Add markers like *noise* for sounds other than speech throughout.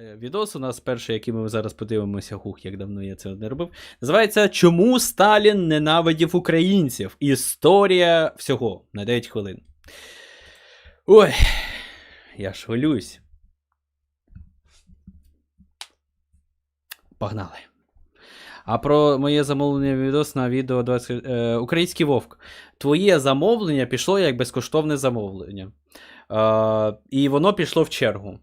Е, Відос у нас перший, який ми зараз подивимося, хух, як давно я це не робив. Називається Чому Сталін ненавидів українців? Історія всього на 9 хвилин. Ой, я ж хвилююсь. Погнали. А про моє замовлення відос на відео 20... Е, Український вовк. Твоє замовлення пішло як безкоштовне замовлення. Е, і воно пішло в чергу.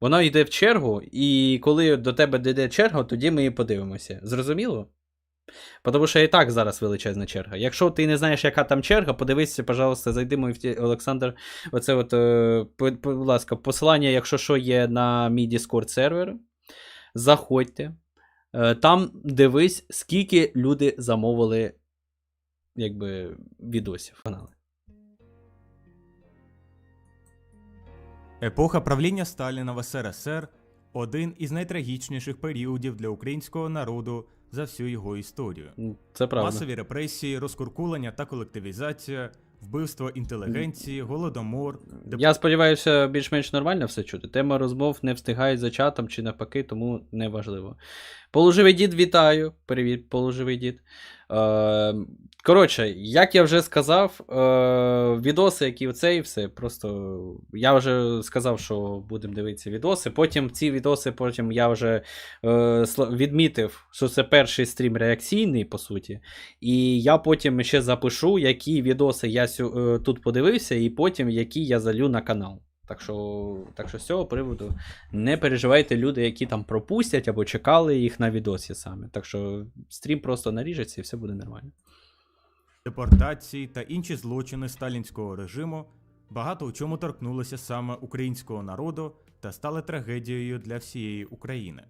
Воно йде в чергу, і коли до тебе дійде черга, тоді ми і подивимося. Зрозуміло? Тому що і так зараз величезна черга. Якщо ти не знаєш, яка там черга, подивися, пожалуйста, зайди мій Олександр. Оце от, е, будь ласка, посилання, якщо що, є на мій Discord сервер. Заходьте. Е, Там дивись, скільки люди замовили якби, відосів. Епоха правління Сталіна в СРСР один із найтрагічніших періодів для українського народу за всю його історію. Це правда. Масові репресії, розкуркулення та колективізація, вбивство інтелігенції, голодомор, Я сподіваюся, більш-менш нормально все чути. Тема розмов не встигає за чатом чи навпаки, тому не Положивий дід, вітаю. Привіт, положивий дід. Е, коротше, як я вже сказав, е, відоси, які оце і все. Просто я вже сказав, що будемо дивитися відоси. Потім ці відоси, потім я вже е, відмітив, що це перший стрім реакційний, по суті. І я потім ще запишу, які відоси я сю, е, тут подивився, і потім які я залю на канал. Так що, так що з цього приводу не переживайте люди, які там пропустять або чекали їх на відосі саме. Так що стрім просто наріжеться і все буде нормально. депортації та інші злочини сталінського режиму багато у чому торкнулися саме українського народу та стали трагедією для всієї України.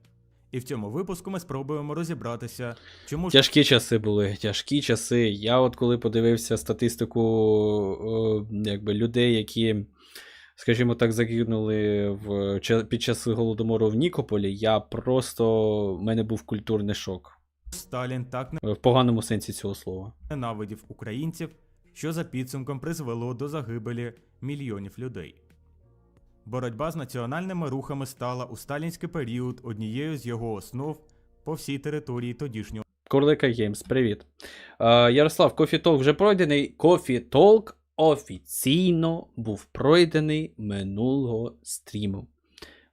І в цьому випуску ми спробуємо розібратися, чому Тяжкі часи були, тяжкі часи. Я от коли подивився статистику о, якби, людей, які, скажімо так, загинули в, під час голодомору в Нікополі, я просто. в мене був культурний шок. Сталін так В поганому сенсі цього слова. ненавидів українців, що за підсумком призвело до загибелі мільйонів людей. Боротьба з національними рухами стала у сталінський період однією з його основ по всій території тодішнього Курлика Геймс, привіт. Е, Ярослав, Кофі Толк вже пройдений. Кофі Толк офіційно був пройдений минулого стріму.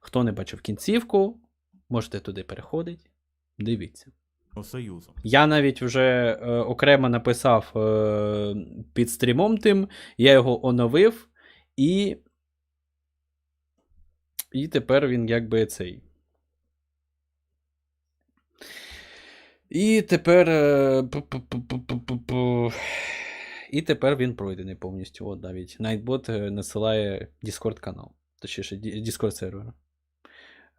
Хто не бачив кінцівку, можете туди переходити. Дивіться. Союзу. Я навіть вже е, окремо написав е, під стрімом тим, я його оновив, і. І тепер він якби цей. І тепер. е. І тепер він пройдений повністю. От навіть Nightbot е, насилає Discord канал. Точніше, Discord сервер.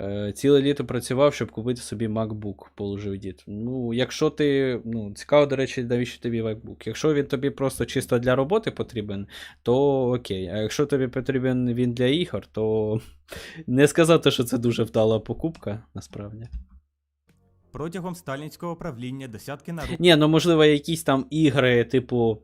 Е, Ціле літо працював, щоб купити собі MacBook, положив дід. Ну, якщо ти. Ну, цікаво, до речі, навіщо тобі MacBook? Якщо він тобі просто чисто для роботи потрібен, то окей. А якщо тобі потрібен він для ігор, то *laughs* не сказати, що це дуже вдала покупка, насправді. Протягом сталінського правління десятки народів Ні, ну можливо, якісь там ігри, типу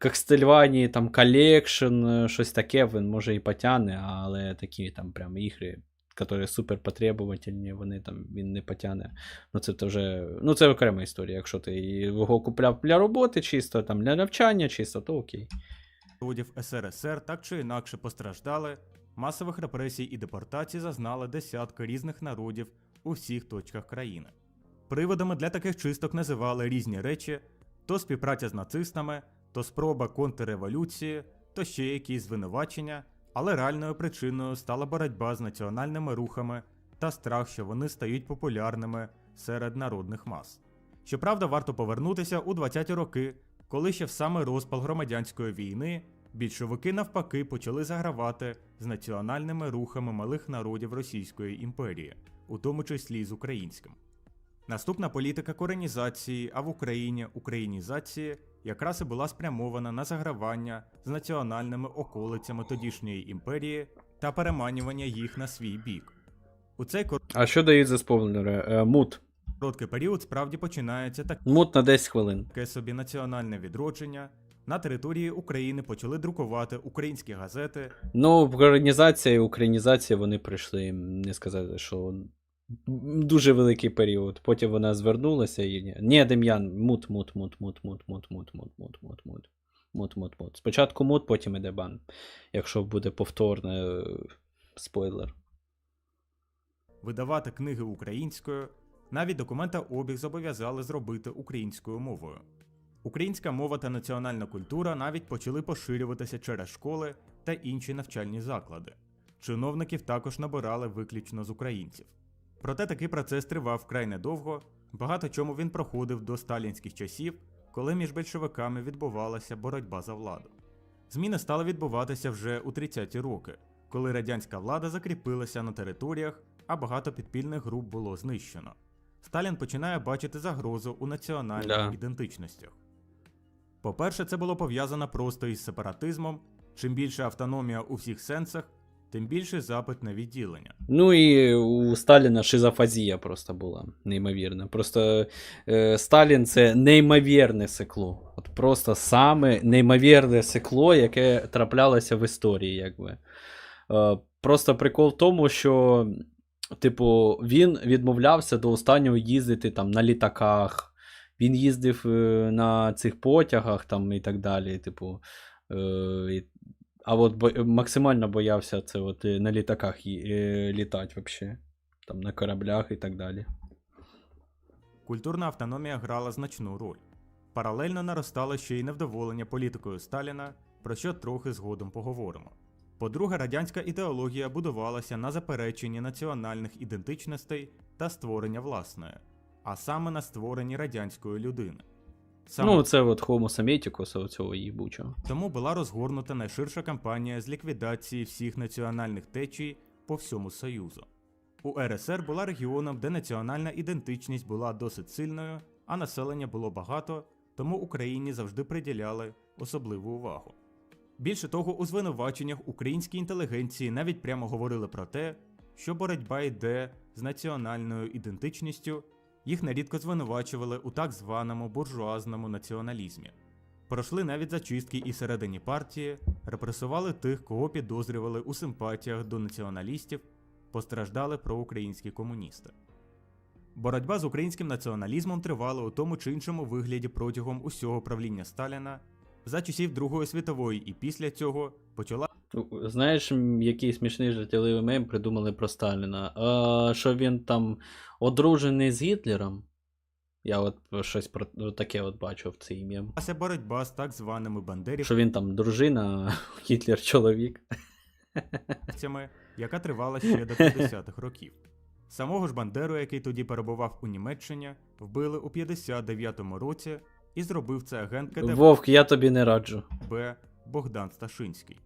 Castlevania, там Collection, щось таке, він може і потягне, але такі там прям ігри, які супер потребувательні, вони там він не потягне. Ну це то вже. Ну це окрема історія. Якщо ти його купляв для роботи, чисто там для навчання, чисто, то окей. народів СРСР так чи інакше постраждали, масових репресій і депортацій зазнали десятки різних народів у всіх точках країни. Приводами для таких чисток називали різні речі: то співпраця з нацистами, то спроба контрреволюції, то ще якісь звинувачення, але реальною причиною стала боротьба з національними рухами та страх, що вони стають популярними серед народних мас. Щоправда, варто повернутися у 20-ті роки, коли ще в саме розпал громадянської війни більшовики навпаки почали загравати з національними рухами малих народів Російської імперії, у тому числі з українським. Наступна політика коренізації, а в Україні українізації якраз і була спрямована на загравання з національними околицями тодішньої імперії та переманювання їх на свій бік. У цей А що дають за спойлери? Е, мут. короткий період справді починається таке Мут на 10 хвилин. собі національне відродження, на території України почали друкувати українські газети, Ну, українізація і українізація вони прийшли, не сказати, що дуже великий період. Потім вона звернулася і. ні. Дем'ян, мут, мут, мут, мут, мут, мут, мут, мут, мут, мут, мут. Мут, мут, мут. Спочатку мут, потім іде бан. Якщо буде повторне е, спойлер. видавати книги українською, навіть документообіг зобов'язали зробити українською мовою. Українська мова та національна культура навіть почали поширюватися через школи та інші навчальні заклади. Чиновників також набирали виключно з українців. Проте такий процес тривав вкрай недовго, багато чому він проходив до сталінських часів, коли між більшовиками відбувалася боротьба за владу. Зміни стали відбуватися вже у 30-ті роки, коли радянська влада закріпилася на територіях, а багато підпільних груп було знищено. Сталін починає бачити загрозу у національних Да. ідентичностях. По-перше, це було пов'язано просто із сепаратизмом. Чим більше автономія у всіх сенсах, тим більший запит на відділення. Ну і у Сталіна шизофазія просто була неймовірна. Просто е, Сталін це неймовірне секло. От просто саме неймовірне секло, яке траплялося в історії, якби. Е, просто прикол в тому, що, типу, він відмовлявся до останнього їздити там на літаках. Він їздив е, на цих потягах там і так далі. Типу, е, і а от бо, максимально боявся це от е, на літаках е, літати вообще. Там на кораблях і так далі. Культурна автономія грала значну роль. Паралельно наростало ще й невдоволення політикою Сталіна, про що трохи згодом поговоримо. По-друге, радянська ідеологія будувалася на запереченні національних ідентичностей та створення власної, а саме на створенні радянської людини. Саме Ну, це от Homo Semiticus, оцього їбучого. тому була розгорнута найширша кампанія з ліквідації всіх національних течій по всьому Союзу. У РСР була регіоном, де національна ідентичність була досить сильною, а населення було багато, тому Україні завжди приділяли особливу увагу. Більше того, у звинуваченнях українській інтелігенції навіть прямо говорили про те, що боротьба йде з національною ідентичністю, їх нерідко звинувачували у так званому буржуазному націоналізмі. Пройшли навіть зачистки і всередині партії, репресували тих, кого підозрювали у симпатіях до націоналістів, постраждали проукраїнські комуністи. Боротьба з українським націоналізмом тривала у тому чи іншому вигляді протягом усього правління Сталіна. За часів Другої світової і після цього почала Знаєш, який смішний жартівливий мем придумали про Сталіна? А, що він там одружений з Гітлером? Я от щось про таке от бачив в цей мем. Ася боротьба з так званими бандерівцями, Що він там дружина, *laughs* Гітлер чоловік. *laughs* яка тривала ще до 50-х років. Самого ж Бандеру, який тоді перебував у Німеччині, вбили у 59-му році і зробив це агент КДБ Вовк, я тобі не раджу. Богдан Сташинський.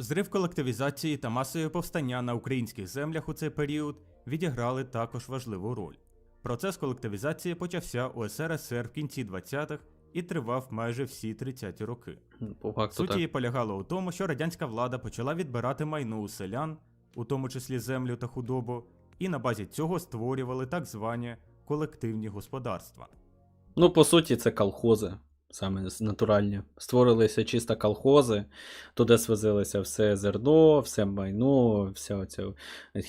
Зрив колективізації та масові повстання на українських землях у цей період відіграли також важливу роль. Процес колективізації почався у СРСР в кінці 20-х і тривав майже всі 30-ті роки. По факту Суть її полягала у тому, що радянська влада почала відбирати майно у селян, у тому числі землю та худобу, і на базі цього створювали так звані колективні господарства. Ну, по суті, це колхози. Саме натуральні. Створилися чисто колхози, туди свозилося все зерно, все майно, вся оця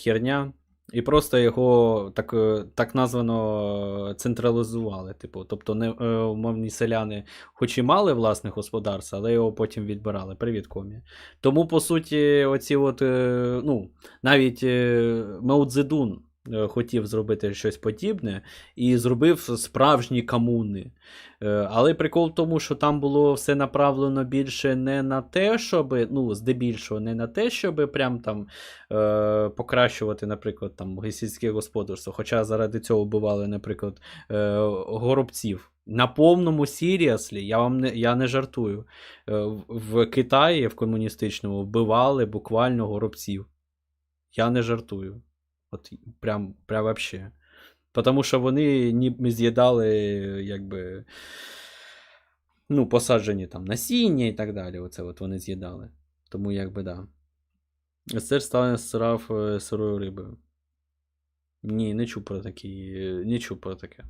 херня. І просто його так, е, так названо централізували. Типу, тобто, не, е, умовні селяни, хоч і мали власне господарство, але його потім відбирали. Привіт, комі. Тому, по суті, оці от, е, ну, навіть е, хотів зробити щось подібне і зробив справжні комуни. Е, Але прикол в тому, що там було все направлено більше не на те, щоб, ну, здебільшого, не на те, щоб прям там е, покращувати, наприклад, там сільське господарство. Хоча заради цього вбивали, наприклад, е, горобців. На повному сіріаслі, я вам не, я не жартую. Е, в Китаї в комуністичному вбивали буквально горобців. Я не жартую. От прям, прям вообще. Потому що вони ніби з'їдали, якби. Ну, посаджені там насіння і так далі. Оце от вони з'їдали. Тому якби да. Естер Сталін срав е, сирою рибою. Ні, не чув про такі. Не чув про таке.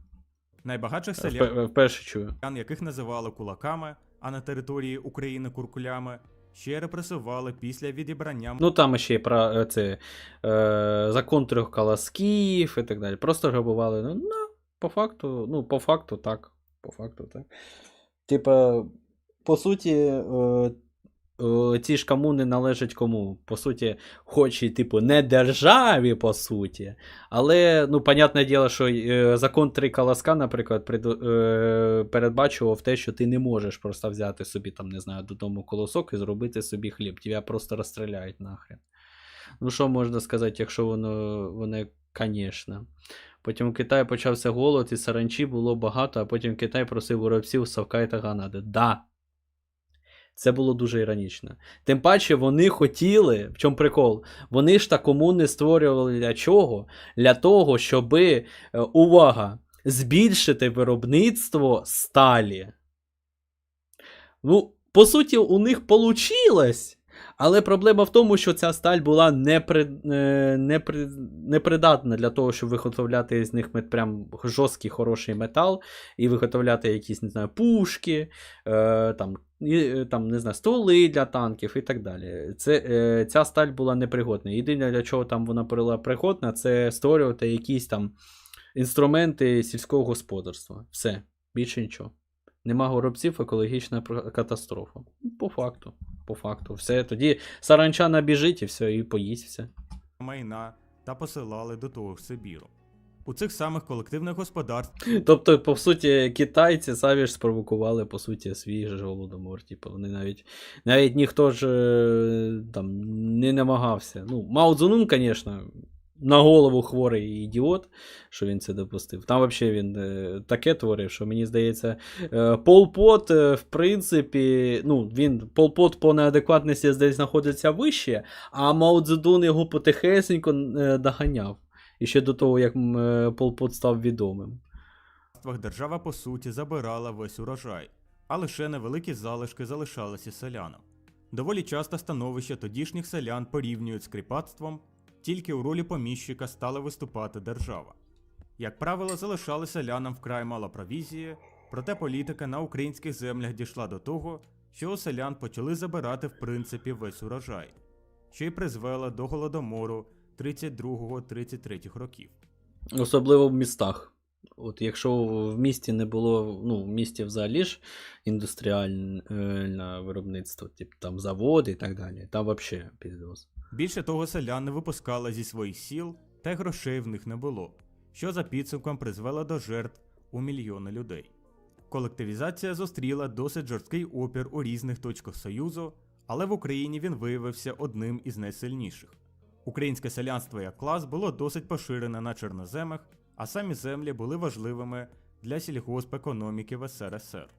Найбагатших Впе- селян, Вперше чую. яких називали кулаками, а на території України куркулями, ще репресували після відібрання Ну там ще є про е, це, е, закон трьох колосків і так далі. Просто грабували. Ну, ну, по факту, ну, по факту так. По факту так. Типа, по суті, е, ці ж комуни належать кому? По суті, хоч і, типу, не державі, по суті. Але, ну, понятне діло, що е, закон три колоска, наприклад, преду- е, передбачував те, що ти не можеш просто взяти собі, там, не знаю, додому колосок і зробити собі хліб. Тебе просто розстріляють нахрен. Ну, що можна сказати, якщо воно, воно, звісно. Потім у Китаї почався голод, і саранчі було багато, а потім Китай просив у рабців Савка і Таганади. Да. Це було дуже іронічно. Тим паче вони хотіли, в чому прикол? Вони ж та комуни створювали для чого? Для того, щоб, увага, збільшити виробництво сталі. Ну, по суті, у них получилось. Але проблема в тому, що ця сталь була непри... е, непри... непридатна для того, щоб виготовляти з них мет- прям жорсткий хороший метал і виготовляти якісь, не знаю, пушки, е, там, і, е, там, не знаю, стволи для танків і так далі. Це, е, ця сталь була непригодна. Єдине, для чого там вона була пригодна, це створювати якісь там інструменти сільського господарства. Все, більше нічого. Нема горобців, екологічна катастрофа. По факту. По факту. Все. Тоді саранча набіжить і все, і поїсть все. майна та посилали до того ж Сибіру. У цих самих колективних господарств *laughs* Тобто, по суті, китайці самі ж спровокували, по суті, свій же голодомор. Типу, вони навіть навіть ніхто ж е, там не намагався. Ну, Мао Цзунун, звісно, на голову хворий ідіот, що він це допустив. Там взагалі він е, таке творив, що мені здається, е, Пол Пот, е, в принципі, ну, він Пол Пот по неадекватності десь знаходиться вище, а Мао його потихесенько доганяв. І ще до того, як м, е, Пол Пот став відомим. держава по суті забирала весь урожай, а лише невеликі залишки залишалися селянам. Доволі часто становище тодішніх селян порівнюють з кріпацтвом, тільки у ролі поміщика стала виступати держава. Як правило, залишали селянам вкрай мало провізії, проте політика на українських землях дійшла до того, що у селян почали забирати в принципі весь урожай, що й призвело до голодомору 32-33 років. Особливо в містах. От якщо в місті не було, ну, в місті взагалі ж індустріальне виробництво, типу там заводи і так далі, там взагалі піздос. Більше того, селян не випускали зі своїх сіл, та й грошей в них не було, що за підсумком призвело до жертв у мільйони людей. Колективізація зустріла досить жорсткий опір у різних точках Союзу, але в Україні він виявився одним із найсильніших. Українське селянство як клас було досить поширене на чорноземах, а самі землі були важливими для сільгоспекономіки в СРСР.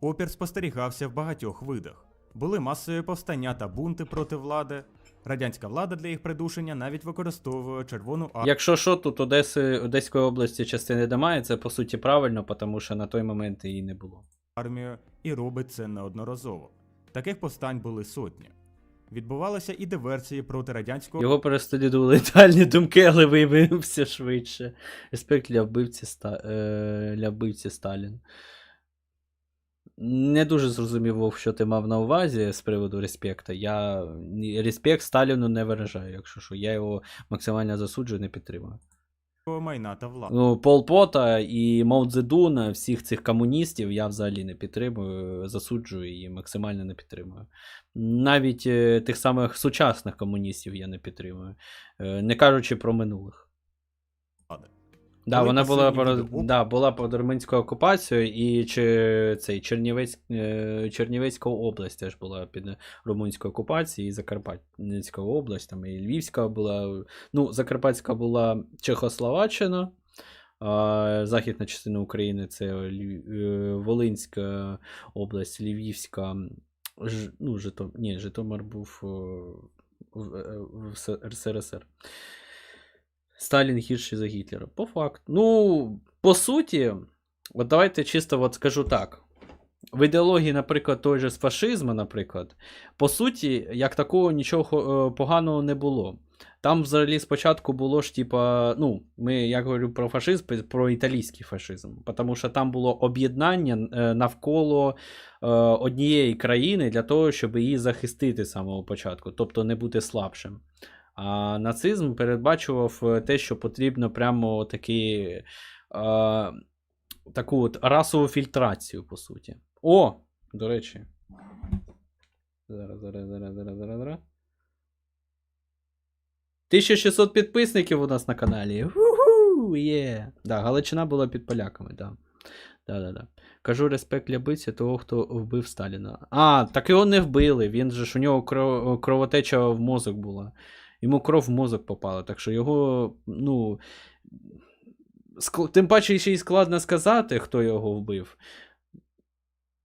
Опір спостерігався в багатьох видах. Були масові повстання та бунти проти влади. Радянська влада для їх придушення навіть використовує червону армію. Якщо що, тут Одеси, Одеської області частини немає, це по суті правильно, тому що на той момент її не було. армію і робить це неодноразово. Таких повстань були сотні. Відбувалися і диверсії проти радянського Його переслідували ідеальні думки, але виявився швидше. Респект для вбивці, ста... е... для вбивці Сталін. Не дуже зрозумів, Вов, що ти мав на увазі з приводу респекта. Я респект Сталіну не виражаю, якщо що. Я його максимально засуджую, не підтримую. майна та влади. Ну, Пол Пота і Мао Цзедуна, всіх цих комуністів я взагалі не підтримую, засуджую і максимально не підтримую. Навіть е, тих самих сучасних комуністів я не підтримую, е, не кажучи про минулих. Да, Коли вона була, відео- да, була під румунською окупацією, і чи, цей, Чернівець, е, Чернівецька область теж була під румунською окупацією, і Закарпатська область, там і Львівська була. Ну, Закарпатська була Чехословаччина, а західна частина України це е, Волинська область, Львівська. Ж, ну, Житом, ні, Житомир був е, в, СРСР. Сталін гірший за Гітлера. По факту. Ну, по суті, от давайте чисто от скажу так. В ідеології, наприклад, той же з фашизму, наприклад, по суті, як такого нічого е, поганого не було. Там взагалі спочатку було ж, типа, ну, ми, я говорю про фашизм, про італійський фашизм, тому що там було об'єднання е, навколо е, однієї країни для того, щоб її захистити з самого початку, тобто не бути слабшим. А нацизм передбачував е, те, що потрібно прямо такі, е, таку от расову фільтрацію, по суті. О, до речі. Зараз, зараз, зараз, зараз, зараз, зараз. 1600 підписників у нас на каналі. Уху, є. Да, Галичина була під поляками. Да. Да-да-да. Кажу респект для бивця того, хто вбив Сталіна. А, так його не вбили. Він же ж у нього кров... кровотеча в мозок була. Йому кров в мозок попала, так що його, ну. Ск... Тим паче ще й складно сказати, хто його вбив.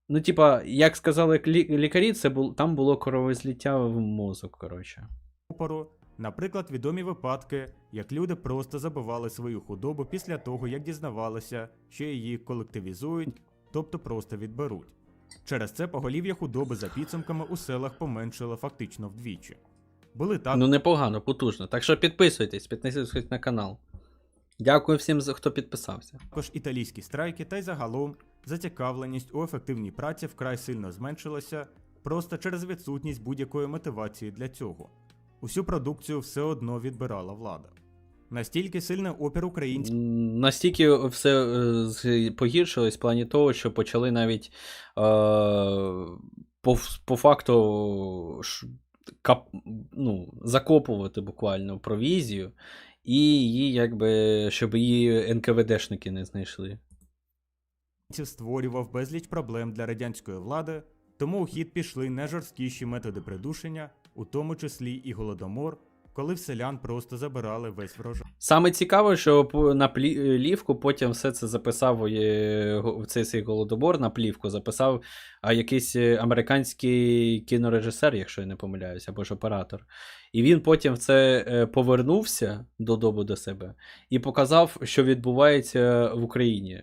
Ну, типа, як сказали лікарі, це бу... там було кровозліття в мозок, коротше. Наприклад, відомі випадки, як люди просто забивали свою худобу після того, як дізнавалися, що її колективізують, тобто просто відберуть. Через це поголів'я худоби за підсумками у селах поменшило фактично вдвічі. Були так. Ну непогано, потужно. Так що підписуйтесь, підписуйтесь на канал. Дякую всім, хто підписався. Також італійські страйки та й загалом зацікавленість у ефективній праці вкрай сильно зменшилася просто через відсутність будь-якої мотивації для цього. Усю продукцію все одно відбирала влада. Настільки сильний опір українців. Настільки все е, погіршилось в плані того, що почали навіть е, по, по факту кап, ну, закопувати буквально провізію, і її, якби, щоб її НКВДшники не знайшли. Створював безліч проблем для радянської влади, тому у хід пішли найжорсткіші методи придушення, у тому числі і голодомор коли в селян просто забирали весь врожай. Саме цікаво, що на плівку потім все це записав е, в цей свій голодобор на плівку, записав якийсь е, американський кінорежисер, якщо я не помиляюся, або ж оператор. І він потім це е, повернувся додому до себе і показав, що відбувається в Україні.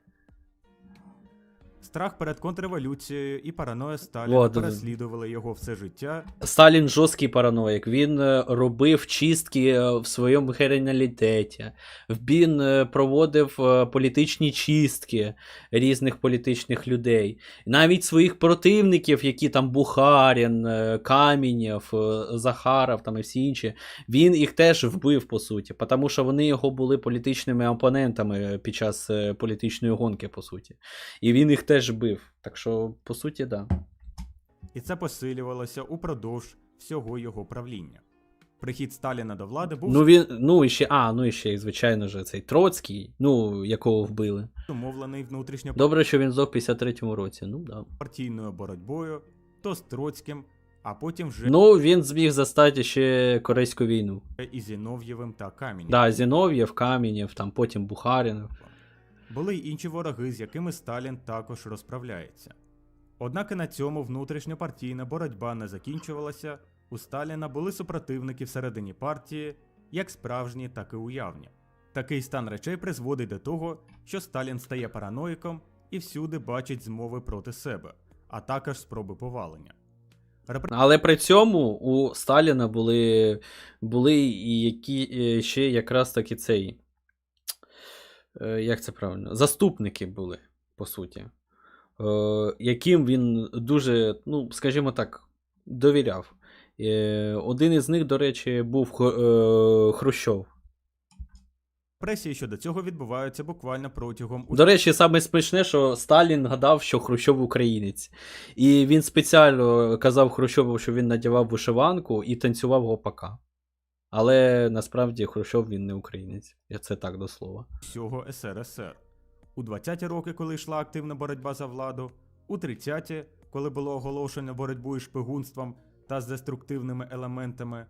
Страх перед контрреволюцією і параноя Сталіна Вот, переслідували його все життя, Сталін жорсткий параноїк. Він е, робив чистки е, в своєму генералітеті. Він е, проводив політичні чистки різних політичних людей. Навіть своїх противників, які там Бухарін, Камінєв, Захаров там і всі інші, він їх теж вбив, по суті, тому що вони його були політичними опонентами під час політичної гонки, по суті. І він їх теж бив. Так що, по суті. Да. і це посилювалося упродовж всього його правління. Прихід Сталіна до влади був Ну він, ну і ще, а, ну і ще, звичайно ж, цей Троцький, ну, якого вбили. зумовлений внутрішньо Добре, що він здох в 53-му році. Ну да. партійною боротьбою, то з Троцьким, а потім вже Ну, він зміг застати ще Корейську війну. і Зінов'євим та Камінєм. Да, Зінов'єв, Камінєв, там потім Бухарін. Були й інші вороги, з якими Сталін також розправляється. Однак і на цьому внутрішньопартійна боротьба не закінчувалася. У Сталіна були супротивники всередині партії, як справжні, так і уявні. Такий стан речей призводить до того, що Сталін стає параноїком і всюди бачить змови проти себе, а також спроби повалення. Але при цьому у Сталіна були, були і які е, ще якраз таки цей. Е, Як це правильно? Заступники були, по суті. Е, Яким він дуже, ну, скажімо так, довіряв. Е, Один із них, до речі, був Хрущов. Репресії щодо цього відбуваються буквально протягом До речі, саме смішне, що Сталін гадав, що Хрущов українець. І він спеціально казав Хрущову, що він надягав вишиванку і танцював гопака. Але насправді Хрущов він не українець. Я це так до слова. всього СРСР. У 20-ті роки, коли йшла активна боротьба за владу, у 30-ті, коли було оголошено боротьбу із шпигунством та з деструктивними елементами,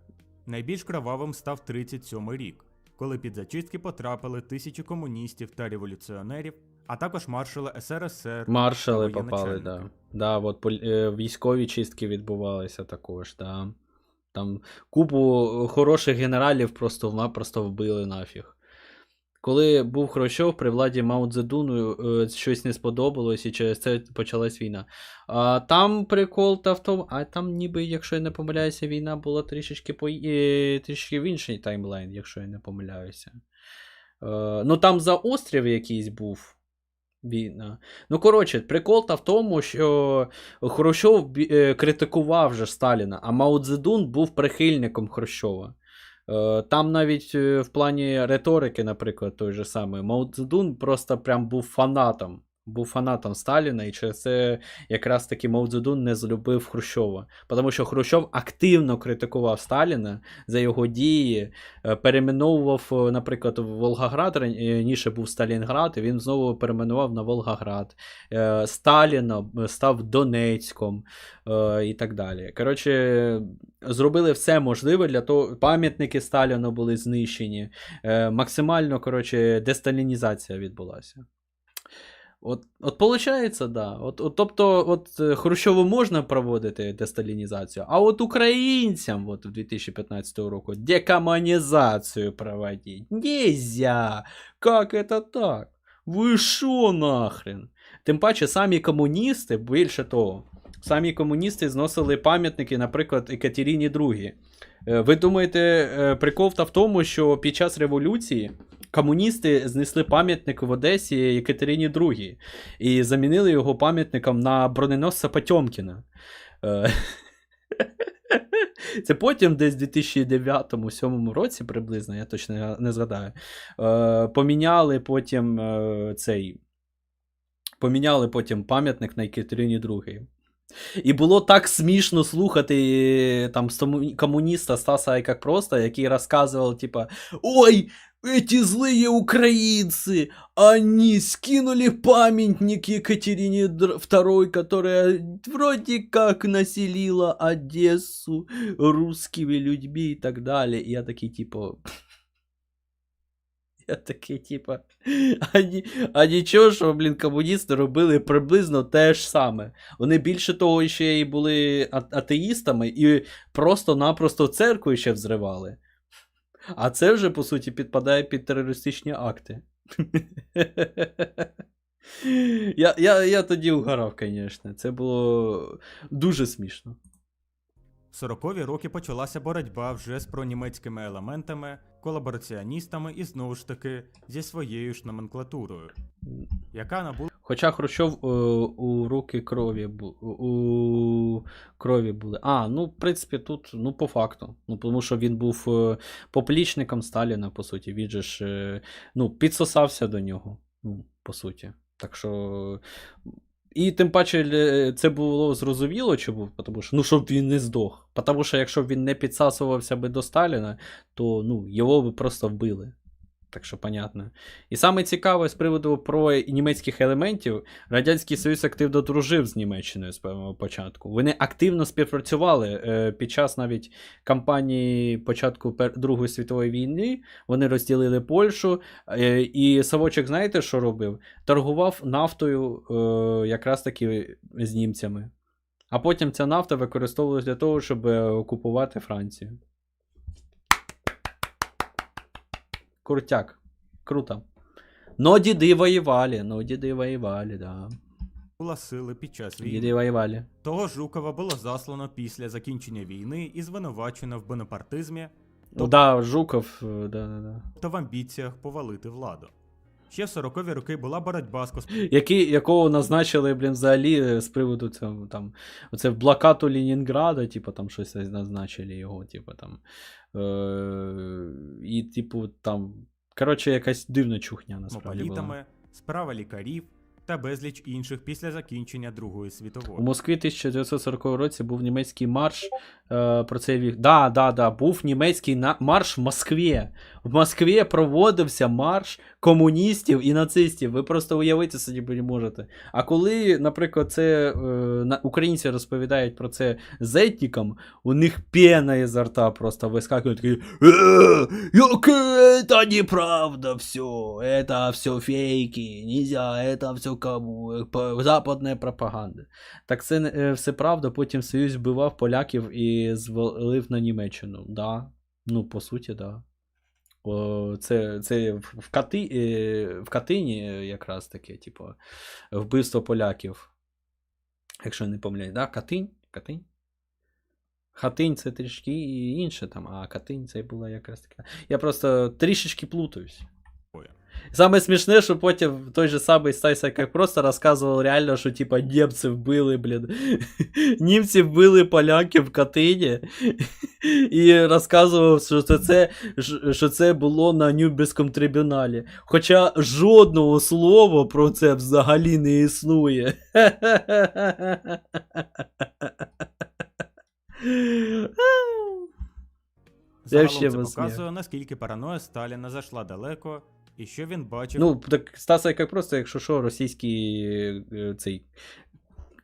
найбільш кровавим став 37-й рік, коли під зачистки потрапили тисячі комуністів та революціонерів, а також маршали СРСР. Маршали попали, да. Да, от е, військові чистки відбувалися також, да. Там купу хороших генералів просто, просто вбили нафіг. Коли був Хрущов при владі Мао Цзедуну, е, щось не сподобалось, і через це почалась війна. А там прикол та в тому, а там ніби, якщо я не помиляюся, війна була трішечки по е, трішки в інший таймлайн, якщо я не помиляюся. Е, ну там за острів якийсь був. Війна. Ну, коротше, прикол та в тому, що Хрущов е, критикував же Сталіна, а Мао Цзедун був прихильником Хрущова. Е, Там навіть е, в плані риторики, наприклад, той же самий, Мао Цзедун просто прям був фанатом. Був фанатом Сталіна, і через це якраз таки Мао Цзедун не злюбив Хрущова. Тому що Хрущов активно критикував Сталіна за його дії, е, перейменовував, е, наприклад, Волгоград раніше був Сталінград, і він знову перейменував на Волгоград. Е, Сталіна е, став Донецьком е, і так далі. Коротше, зробили все можливе для того, пам'ятники Сталіну були знищені. Е, Максимально, коротше, десталінізація відбулася. От, от получається, да. От, от, тобто, от е, Хрущову можна проводити десталінізацію, а от українцям от, в 2015 року декомунізацію проводити нельзя. Как это так? Ви що нахрен? Тим паче, самі комуністи, більше того, самі комуністи зносили пам'ятники, наприклад, Екатерині II. Е, Ви думаєте, е, прикол та в тому, що під час революції комуністи знесли пам'ятник в Одесі Екатерині II і замінили його пам'ятником на броненосця Потьомкіна. Е, *laughs* Це потім, десь в 2009-2007 році приблизно, я точно не згадаю. е, Поміняли потім е, цей. Поміняли потім пам'ятник на Екатерині II. І було так смішно слухати там комуніста Стаса як просто, який розказував, типа, ой, эти злые украинцы, они скинули памятник Екатерине II, которая вроде как населила Одессу русскими людьми и так далее. И я такий, типа... *laughs* Я такий, типа, а, ні- а нічого, що, блін, комуністи робили приблизно те ж саме. Вони більше того ще й були а- атеїстами і просто-напросто церкву ще взривали. А це вже, по суті, підпадає під терористичні акти. Я, я, я тоді угорав, звісно. Це було дуже смішно. В 40-ві роки почалася боротьба вже з пронімецькими елементами, колабораціоністами і знову ж таки зі своєю ж номенклатурою, яка набула Хоча Хрущов е, у руки крові бу, у крові були. А, ну, в принципі, тут, ну, по факту. Ну, тому що він був е, поплічником Сталіна, по суті. Він же ж е, ну, підсосався до нього, ну, по суті. Так що. І тим паче це було зрозуміло, чому, тому що ну, щоб він не здох. Тому що якщо б він не підсасувався би до Сталіна, то ну, його би просто вбили. Так що понятно. І саме цікаве з приводу про німецьких елементів, Радянський Союз активно дружив з Німеччиною з певного початку. Вони активно співпрацювали е, під час навіть кампанії початку Другої світової війни. Вони розділили Польщу. Е, і Савочек, знаєте, що робив? Торгував нафтою е, якраз таки з німцями. А потім ця нафта використовувалася для того, щоб е, окупувати Францію. Крутяк. Круто. Но діди воювали, но діди воювали, да. сили під час війни. Діди воювали. Того Жукова було заслано після закінчення війни і звинувачено в бонапартизмі Ну да, Жуков, е, да, да, да. та в амбіціях повалити владу. Ще в 40-ві роки була боротьба з Який, якого назначили, блін, взагалі е, з приводу цього там. Оце в блокаду Ленінграда, типу, там щось назначили його, типу там. Е- і, типу, там. Коротше, якась дивна чухня насправді. Була. справа лікарів та безліч інших після закінчення Другої світової. У. Москві 1940 році був німецький марш е, про цей вік. Да, да, да, був німецький на... марш в Москві. В Москві проводився марш комуністів і нацистів. Ви просто уявити собі не можете. А коли, наприклад, це е, українці розповідають про це зетникам, у них пена із рта просто вискакує такі. «Е, Яке це неправда все, это все фейки, нельзя, это все кому, западная пропаганда. Так це е, все правда, потім Союз вбивав поляків і звалив на Німеччину. Да. Ну, по суті, да. Це, це в, Кати, е, в Катині якраз таке, типу, вбивство поляків. Якщо не помиляюсь, да? Катинь? Катинь? Хатинь це трішки інше там, а Катинь це була якраз така. Я просто трішечки плутаюсь. Саме смішне, що потім той же самий Стайса як просто розказував реально, що типа німці вбили, блін. *laughs* Німці вбили поляків в Катині. І *laughs* розказував, що це, що це було на Нюрнберзькому трибуналі. Хоча жодного слова про *laughs* це взагалі не існує. Загалом ще це показує, наскільки параноя Сталіна зайшла далеко, і що він бачив Ну, так Стаса як просто, якщо що, російський е, цей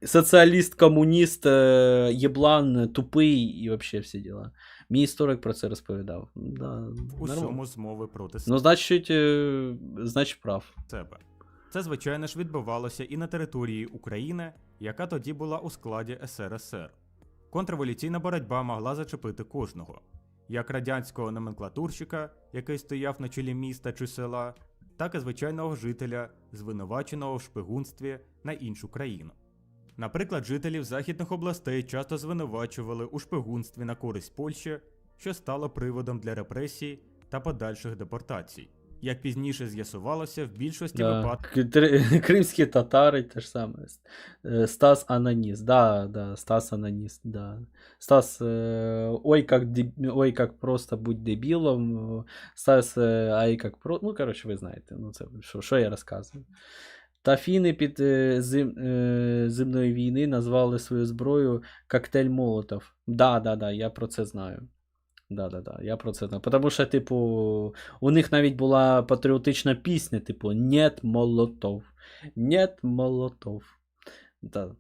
соціаліст, комуніст, е, єблан, тупий і взагалі всі діла. Мій історик про це розповідав. Да, усьому змови проти Ну, значить, е, значить прав. себе. Це, звичайно ж, відбувалося і на території України, яка тоді була у складі СРСР. Контрреволюційна боротьба могла зачепити кожного, як радянського номенклатурщика, який стояв на чолі міста чи села, так і звичайного жителя, звинуваченого в шпигунстві на іншу країну. Наприклад, жителів західних областей часто звинувачували у шпигунстві на користь Польщі, що стало приводом для репресій та подальших депортацій. Як пізніше з'ясувалося, в більшості Да. випадків *laughs* Кримські татари те ж саме. Е, Стас Ананіс. Да, да, Стас Ананіс, да. Стас, е, ой, как, деб- ой, как просто будь дебілом. Стас, е, ай, как про. Ну, коротше, ви знаєте, ну це що, що я розказую. Та фіни під зим, зимної війни назвали свою зброю коктейль Молотов. Да, да, да, я про це знаю. Да, да, да, я про це знаю. Тому що, типу, у них навіть була патріотична пісня, типу, Нет молотов. Нет молотов. Да.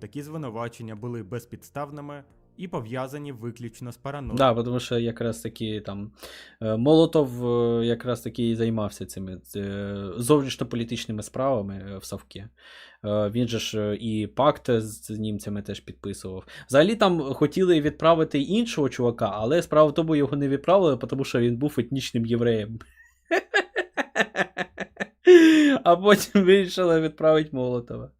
такі звинувачення були безпідставними і пов'язані виключно з параноєю. Да, тому що якраз таки там е, Молотов е, якраз таки і займався цими е, зовнішньополітичними справами в Савкі. Е, Він же ж і пакт з німцями теж підписував. Взагалі там хотіли відправити іншого чувака, але справа в тому його не відправили, тому що він був етнічним євреєм. *laughs* А потім вирішили відправити Молотова.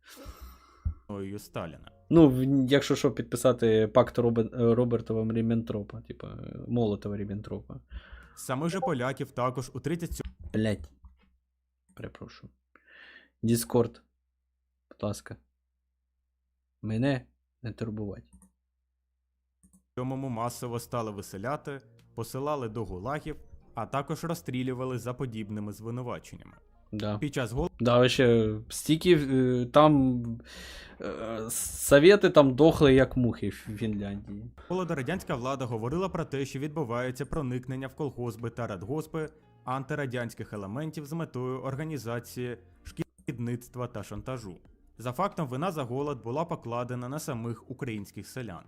Сталіна. Ну, якщо що, підписати пакт Робе- Робертова Ріббентропа, типу Молотова Ріббентропа. Самих же поляків також у 37 Блять. Перепрошую. Діскорд. Будь ласка. Мене не турбувати. му масово стали виселяти, посилали до гулагів, а також розстрілювали за подібними звинуваченнями. Да. Під час голоду Да, вообще, стільки е, там е, совєти там дохли як мухи в Фінляндії. Голоду радянська влада говорила про те, що відбувається проникнення в колгоспи та радгоспи антирадянських елементів з метою організації шкідництва та шантажу. За фактом, вина за голод була покладена на самих українських селян.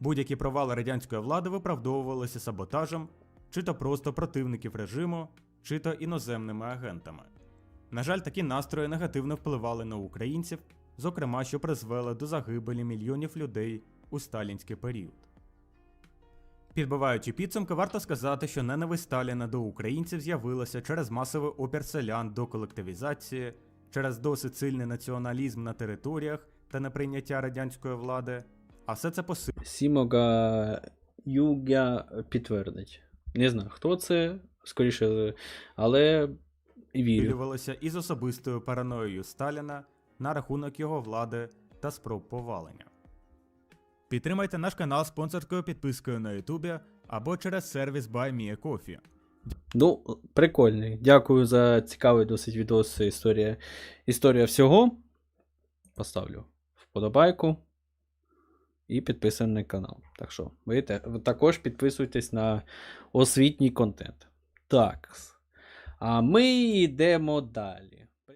Будь-які провали радянської влади виправдовувалися саботажем, чи то просто противників режиму, чи то іноземними агентами. На жаль, такі настрої негативно впливали на українців, зокрема, що призвели до загибелі мільйонів людей у сталінський період. Підбиваючи підсумки, варто сказати, що ненависть Сталіна до українців з'явилася через масовий опір селян до колективізації, через досить сильний націоналізм на територіях та неприйняття радянської влади, а все це Сімога Югя підтвердить. Не знаю, хто це, скоріше, але вірю. посилювалося із особистою параноєю Сталіна на рахунок його влади та спроб повалення. Підтримайте наш канал спонсорською підпискою на Ютубі або через сервіс BuyMeACoffee. Ну, прикольний. Дякую за цікавий досить відос. Історія, історія всього. Поставлю вподобайку і підписуємо на канал. Так що, ви те- ви також підписуйтесь на освітній контент. Так. А ми йдемо далі.